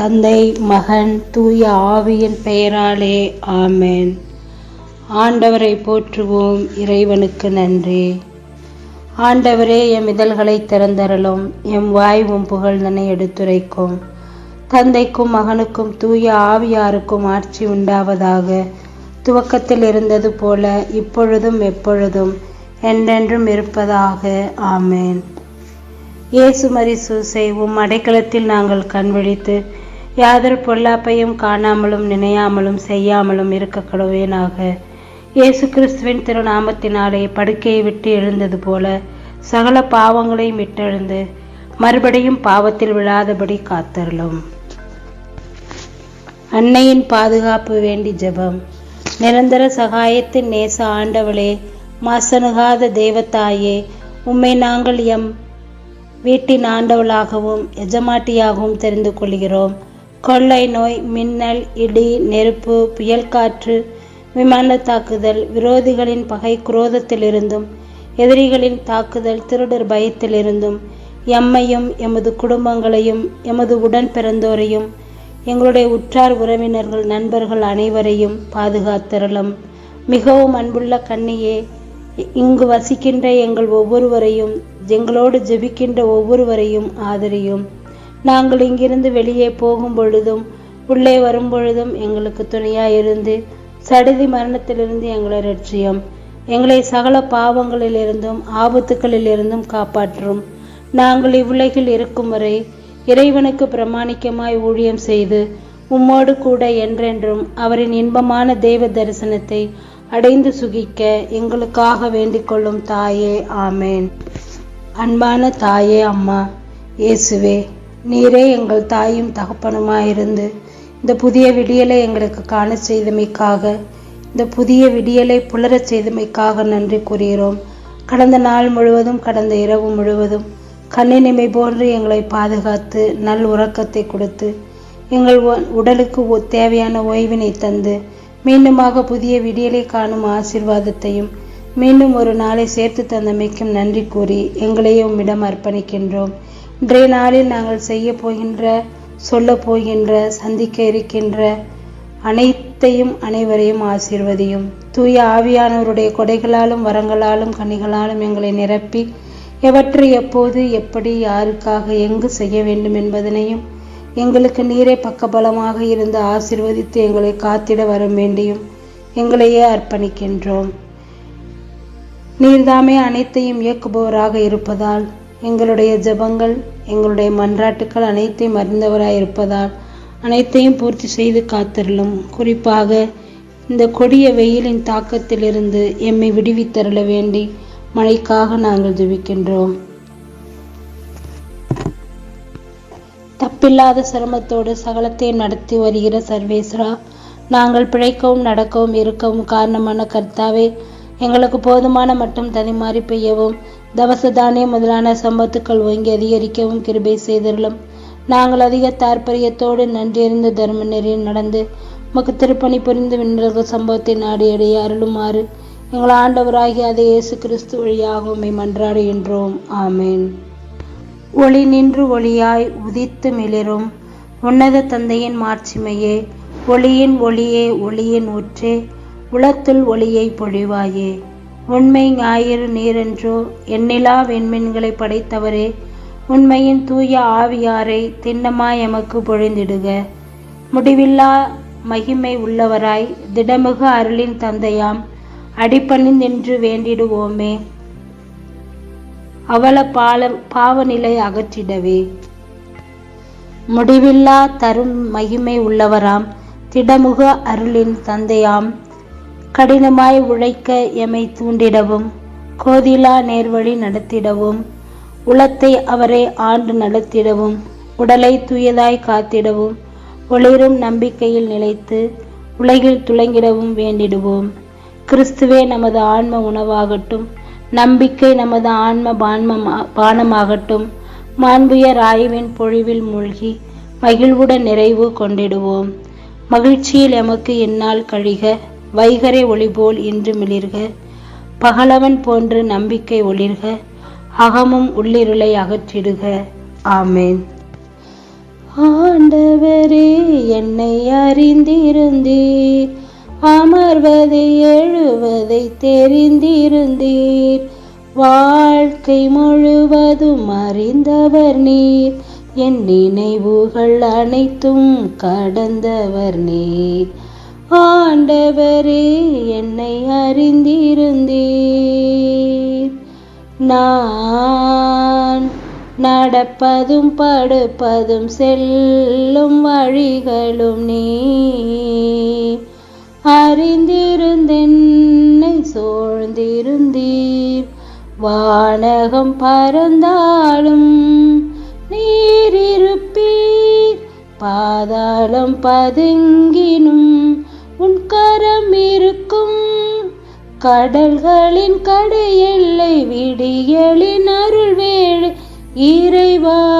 தந்தை மகன் தூய ஆவியின் பெயராலே ஆமேன். ஆண்டவரை போற்றுவோம் இறைவனுக்கு நன்றி. ஆண்டவரே எம் இதழ்களை திறந்தரலும் எம் வாய் உம் புகழ்ந்தனை எடுத்துரைக்கும். தந்தைக்கும் மகனுக்கும் தூய ஆவியாருக்கும் ஆட்சி உண்டாவதாக துவக்கத்தில் இருந்தது போல இப்பொழுதும் எப்பொழுதும் என்றென்றும் இருப்பதாக ஆமேன். இயேசு சூசை உம் அடைக்கலத்தில் நாங்கள் கண்விழித்து யாதொரு பொல்லாப்பையும் காணாமலும் நினையாமலும் செய்யாமலும் இருக்க கடவேனாக இயேசு கிறிஸ்துவின் திருநாமத்தினாலே படுக்கையை விட்டு எழுந்தது போல சகல பாவங்களையும் விட்டெழுந்து மறுபடியும் பாவத்தில் விழாதபடி காத்தருளும். அன்னையின் பாதுகாப்பு வேண்டி ஜெபம். நிரந்தர சகாயத்தின் நேச ஆண்டவளே மாசனுகாத தெய்வத்தாயே உம்மை நாங்கள் எம் வீட்டின் ஆண்டவளாகவும் எஜமாட்டியாகவும் தெரிந்து கொள்கிறோம். கொள்ளை நோய் மின்னல் இடி நெருப்பு புயல் காற்று விமான தாக்குதல் விரோதிகளின் பகை குரோதத்திலிருந்தும் எதிரிகளின் தாக்குதல் திருடர் பயத்திலிருந்தும் எம்மையும் எமது குடும்பங்களையும் எமது உடன் பிறந்தோரையும் எங்களுடைய உற்றார் உறவினர்கள் நண்பர்கள் அனைவரையும் பாதுகாத்தரலும் மிகவும் அன்புள்ள கண்ணியே இங்கு வசிக்கின்ற எங்கள் ஒவ்வொருவரையும் எங்களோடு ஜெபிக்கின்ற ஒவ்வொருவரையும் ஆதரியும். நாங்கள் இங்கிருந்து வெளியே போகும் பொழுதும் உள்ளே வரும் பொழுதும் எங்களுக்கு துணையாயிருந்து சடுதி மரணத்திலிருந்து எங்களை ரட்சியம். எங்களை சகல பாவங்களிலிருந்தும் ஆபத்துக்களிலிருந்தும் காப்பாற்றும். நாங்கள் இவ்வுலகில் இருக்கும் வரை இறைவனுக்கு பிரமாணிக்கமாய் ஊழியம் செய்து உம்மோடு கூட என்றென்றும் அவரின் இன்பமான தெய்வ தரிசனத்தை அடைந்து சுகிக்க எங்களுக்காக வேண்டிக் கொள்ளும் தாயே ஆமேன். அன்பான தாயே அம்மா இயேசுவே நீரே எங்கள் தாயும் தகப்பனுமாயிருந்து இந்த புதிய விடியலை எங்களுக்கு காண செய்தமைக்காக இந்த புதிய விடியலை புலரச் செய்தமைக்காக நன்றி கூறுகிறோம். கடந்த நாள் முழுவதும் கடந்த இரவு முழுவதும் கண்ணினிமை போன்று எங்களை பாதுகாத்து நல் உறக்கத்தை கொடுத்து எங்கள் உடலுக்கு தேவையான ஓய்வினை தந்து மீண்டுமாக புதிய விடியலை காணும் ஆசிர்வாதத்தையும் மீண்டும் ஒரு நாளை சேர்த்து தந்தமைக்கும் நன்றி கூறி எங்களையே உம்மிடம் அர்ப்பணிக்கின்றோம். இன்றைய நாளில் நாங்கள் செய்ய போகின்ற சொல்ல போகின்ற சந்திக்க இருக்கின்ற அனைத்தையும் அனைவரையும் ஆசீர்வதியும். தூய ஆவியானவருடைய கொடைகளாலும் வரங்களாலும் கனிகளாலும் எங்களை நிரப்பி எவற்றை எப்போது எப்படி யாருக்காக எங்கு செய்ய வேண்டும் என்பதனையும் எங்களுக்கு நீரே பக்கபலமாக இருந்து ஆசிர்வதித்து எங்களை காத்திட வர வேண்டியும் எங்களையே அர்ப்பணிக்கின்றோம். நீர்தாமே அனைத்தையும் இயக்குபவராக இருப்பதால் எங்களுடைய ஜபங்கள் எங்களுடைய மன்றாட்டுக்கள் அனைத்தையும் அறிந்தவராய் இருப்பதால் அனைத்தையும் பூர்த்தி செய்து காத்தருளும். குறிப்பாக இந்த கொடிய வெயிலின் தாக்கத்திலிருந்து எம்மை விடுவித்தருள வேண்டி மழைக்காக நாங்கள் ஜெபிக்கின்றோம். தப்பில்லாத சிரமத்தோடு சகலத்தையும் நடத்தி வருகிற சர்வேஸ்வரா நாங்கள் பிழைக்கவும் நடக்கவும் இருக்கவும் காரணமான கர்த்தாவே எங்களுக்கு போதுமான மட்டும் தனிமாறி பெய்யவும் தவச தானியம் முதலான சம்பத்துக்கள் ஓங்கி அதிகரிக்கவும் கிருபை செய்தருளும். நாங்கள் அதிக தாற்பயத்தோடு நன்றியறிந்த தர்ம நெறியில் நடந்து உமக்கு திருப்பணி புரிந்து விண்ணக சம்பவத்தை நாடி அடைய அருளுமாறு எங்கள் ஆண்டவராகிய அதை இயேசு கிறிஸ்து வழியாகவும் மன்றாடுகின்றோம் ஆமேன். ஒளி நின்று ஒளியாய் உதித்து மிளிரும். உன்னத தந்தையின் மாட்சிமையே ஒளியின் ஒளியே ஒளியின் ஊற்றே உளத்துள் ஒளியை பொழிவாயே. உண்மை ஞாயிறு நீரென்றோ எண்ணிலா வெண்மீன்களை படைத்தவரே உண்மையின் தூய ஆவியாரை திண்ணமாய் எமக்கு பொழிந்திடுக. முடிவில்லா மகிமை உள்ளவராய் திடமுக அருளின் தந்தையாம் அடிப்பணிந்தின்று வேண்டிடுவோமே. அவல பால பாவநிலை அகற்றிடவே. முடிவில்லா தரும் மகிமை உள்ளவராம் திடமுக அருளின் தந்தையாம் கடினமாய் உழைக்க எமை தூண்டிடவும் கோதிலா நேர்வழி நடத்திடவும் உளத்தை அவரை ஆண்டு நடத்திடவும் உடலை தூயதாய் காத்திடவும் ஒளிரும் நம்பிக்கையில் நிலைத்து உலகில் துளங்கிடவும் வேண்டிடுவோம். கிறிஸ்துவே நமது ஆன்ம உணவாகட்டும் நம்பிக்கை நமது ஆன்ம பான்ம பானமாகட்டும் மாண்புயர் ஆய்வின் பொழிவில் மூழ்கி மகிழ்வுடன் நிறைவு கொண்டிடுவோம். மகிழ்ச்சியில் எமக்கு என்னால் கழிக. வைகரை ஒளிபோல் இன்று மிளிர்க. பகலவன் போன்று நம்பிக்கை ஒளிர்க. அகமும் உள்ளிருளை அகற்றிடுக. ஆமேன். ஆண்டவரே என்னை அறிந்திருந்தீர். அமர்வதை எழுவதை தெரிந்திருந்தீர். வாழ்க்கை முழுவதும் அறிந்தவர் நீர். என் நினைவுகள் அனைத்தும் கடந்தவர் நீர். ஆண்டவரே என்னை அறிந்திருந்தீர். நான் நடப்பதும் படுப்பதும் செல்லும் வழிகளும் நீ அறிந்திருந்தென்னை சோழ்ந்திருந்தீர். வானகம் பறந்தாலும் நீரிருப்பீர் பாதாளம் பதுங்கினும் கரம் இருக்கும் கடல்களின் கடையெல்லை விடியலின் அருள்வேள் இறைவா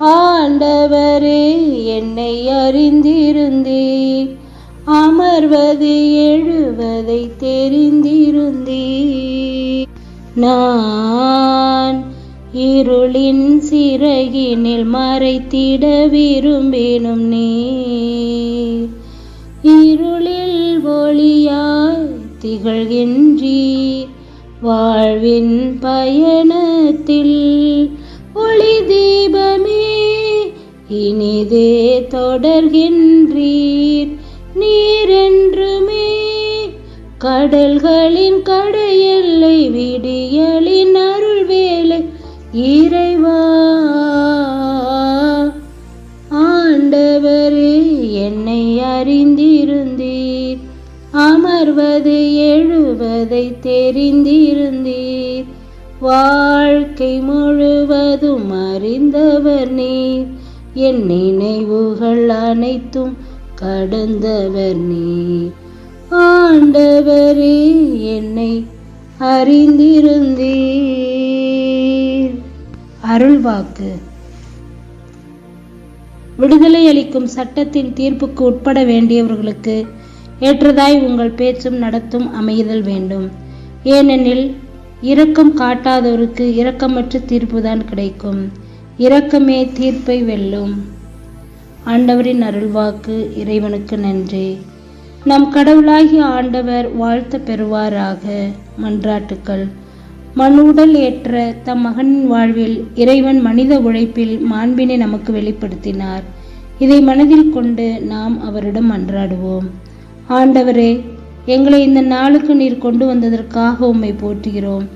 ஆண்டவரே என்னை அறிந்திருந்தீர். அமர்வது எழுவதை தெரிந்திருந்தீர். நான் இருளின் சிறகினில் மறைத்திட விரும்பினும் நீ இருளில் ஒளியாய் திகழ்கின்றீர். வாழ்வின் பயணத்தில் ஒளி தீபமே இனிதே தொடர்கின்றீர். நீரென்றுமே கடல்களின் கடையெல்லை விடியலின் இறைவா ஆண்டவரே என்னை அறிந்திருந்தீர். அமர்வது எழுவதை தெரிந்திருந்தீர். வாழ்க்கை முழுவதும் அறிந்தவர் நீர். என் நினைவுகள் அனைத்தும் கடந்தவர் நீர். ஆண்டவரே என்னை அறிந்திருந்தீர். அருள்வாக்கு. விடுதலை அளிக்கும் சட்டத்தின் தீர்ப்புக்கு உட்பட வேண்டியவர்களுக்கு ஏற்றதாய் உங்கள் பேச்சும் நடத்தும் அமைதல் வேண்டும். ஏனெனில் இரக்கம் காட்டாதவருக்கு இரக்கமற்ற தீர்ப்புதான் கிடைக்கும். இரக்கமே தீர்ப்பை வெல்லும். ஆண்டவரின் அருள்வாக்கு இறைவனுக்கு நன்றி. நம் கடவுளாகிய ஆண்டவர் வாழ்த்த பெறுவாராக. மன்றாட்டுக்கள். மனுடல் ஏற்ற தம் மகனின் வாழ்வில் இறைவன் மனித உழைப்பில் மாண்பினை நமக்கு வெளிப்படுத்தினார். இதை மனதில் கொண்டு நாம் அவரிடம் அன்றாடுவோம். ஆண்டவரே எங்களை இந்த நாளுக்கு நீர் கொண்டு வந்ததற்காக உம்மை போற்றுகிறோம்.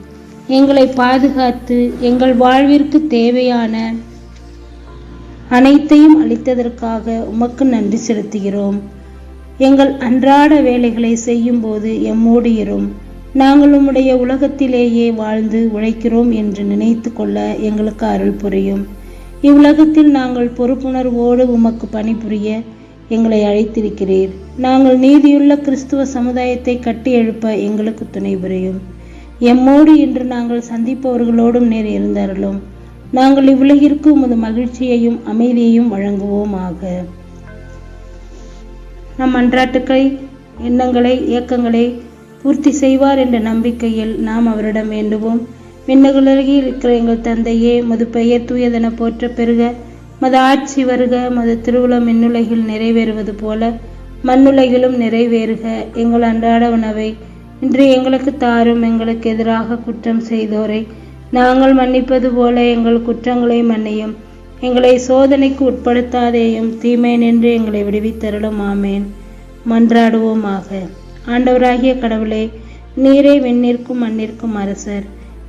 எங்களை பாதுகாத்து எங்கள் வாழ்விற்கு தேவையான அனைத்தையும் அளித்ததற்காக உமக்கு நன்றி செலுத்துகிறோம். எங்கள் அன்றாட வேலைகளை செய்யும்போது எம்மோடு இரும். நாங்கள் உம்முடைய உலகத்திலேயே வாழ்ந்து உழைக்கிறோம் என்று நினைத்து கொள்ள எங்களுக்கு அருள் புரியும். இவ்வுலகத்தில் நாங்கள் பொறுப்புணர்வோடு உமக்கு பணிபுரிய எங்களை அழைத்திருக்கிறீர். நாங்கள் நீதியுள்ள கிறிஸ்துவ சமுதாயத்தை கட்டி எழுப்ப எங்களுக்கு துணை புரியும். எம்மோடு இன்று நாங்கள் சந்திப்பவர்களோடும் நேர் இருந்தருளும். நாங்கள் இவ்வுலகிற்கு உமது மகிழ்ச்சியையும் அமைதியையும் வழங்குவோமாக. நம் அன்றாட்டுக்களை எண்ணங்களை இயக்கங்களை பூர்த்தி செய்வார் என்ற நம்பிக்கையில் நாம் அவரிடம் வேண்டுவோம். மின்னகுலருகில் இருக்கிற எங்கள் தந்தையே மது பெயர் தூயதென போற்ற பெருக மது ஆட்சி வருக மது திருவுளம் மின்னுலகில் நிறைவேறுவது போல மண்ணுலகிலும் நிறைவேறுக. எங்கள் அன்றாட உணவை இன்று எங்களுக்கு தாரும் எங்களுக்கு எதிராக குற்றம் செய்தோரை. நாங்கள் மன்னிப்பது போல எங்கள் குற்றங்களை மன்னியும். எங்களை சோதனைக்கு உட்படுத்தாதேயும் தீமை நின்று எங்களை விடுவித்தருளும். ஆமேன். மன்றாடுவோமாக. ஆண்டவராகிய கடவுளே நீரே விண்ணிற்கும் மண்ணிற்கும் அரசர்.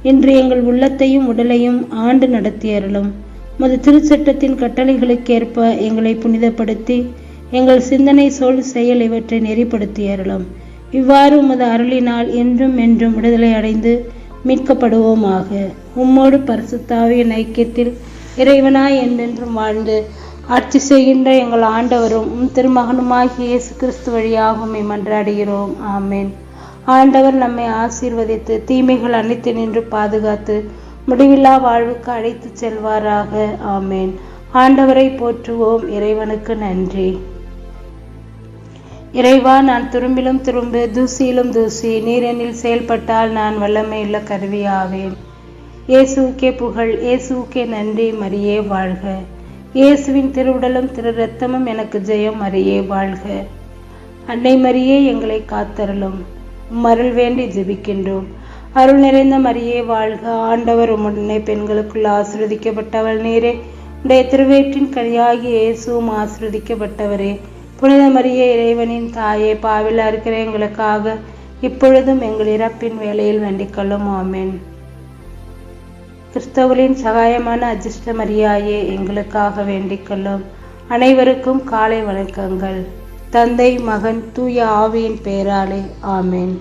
இன்று எங்கள் உள்ளத்தையும் உடலையும் ஆண்டு நடத்தி அருளும். மது திருச்சட்டத்தின் கட்டளைகளுக்கேற்ப எங்களை புனிதப்படுத்தி எங்கள் சிந்தனை சொல் செயல் இவற்றை நெறிப்படுத்தி அருளும். இவ்வாறு உமது அருளினால் என்றும் என்றும் விடுதலை அடைந்து மீட்கப்படுவோமாக. உம்மோடு பரிசுத்தாவிய ஐக்கியத்தில் இறைவனாய் என்றென்றும் வாழ்ந்து ஆட்சி செய்கின்ற எங்கள் ஆண்டவரும் உம் திருமகனுமாகிய இயேசு கிறிஸ்து வழியாகவும் மன்றாடுகிறோம் ஆமேன். ஆண்டவர் நம்மை ஆசீர்வதித்து தீமைகள் அனைத்து நின்று பாதுகாத்து முடிவில்லா வாழ்வுக்கு அழைத்து செல்வாராக. ஆமேன். ஆண்டவரை போற்றுவோம். இறைவனுக்கு நன்றி. இறைவா நான் துரும்பிலும் துரும்பு தூசியிலும் தூசி நீரெனில் செயல்பட்டால் நான் வல்லமையுள்ள கருவியாவேன். இயேசுக்கே புகழ் இயேசுக்கே நன்றி மரியே வாழ்க. இயேசுவின் திருவுடலும் திரு ரத்தமும் எனக்கு ஜெயம் மரியே வாழ்க. அன்னை மரியே எங்களை காத்தருளும். மருள் வேண்டி ஜெபிக்கின்றோம். அருள் நிறைந்த மரியே வாழ்க. ஆண்டவர் உம்முடனே பெண்களுக்குள் ஆசிர்வதிக்கப்பட்டவள் நேரே. உடைய திருவேற்றின் கனியாகி இயேசுவும் ஆசிர்வதிக்கப்பட்டவரே. புனித மரியே இறைவனின் தாயே பாவில் இருக்கிற எங்களுக்காக இப்பொழுதும் எங்கள் இறப்பின் வேளையில் வேண்டிக்கொள்ளும் ஆமேன். கிறிஸ்தவர்களின் சகாயமான அஜிஷ்ட மரியாயே எங்களுக்காக வேண்டிக்கொள்ளும் அனைவருக்கும் காலை வணக்கங்கள். தந்தை மகன் தூய ஆவியின் பெயராலே ஆமேன்.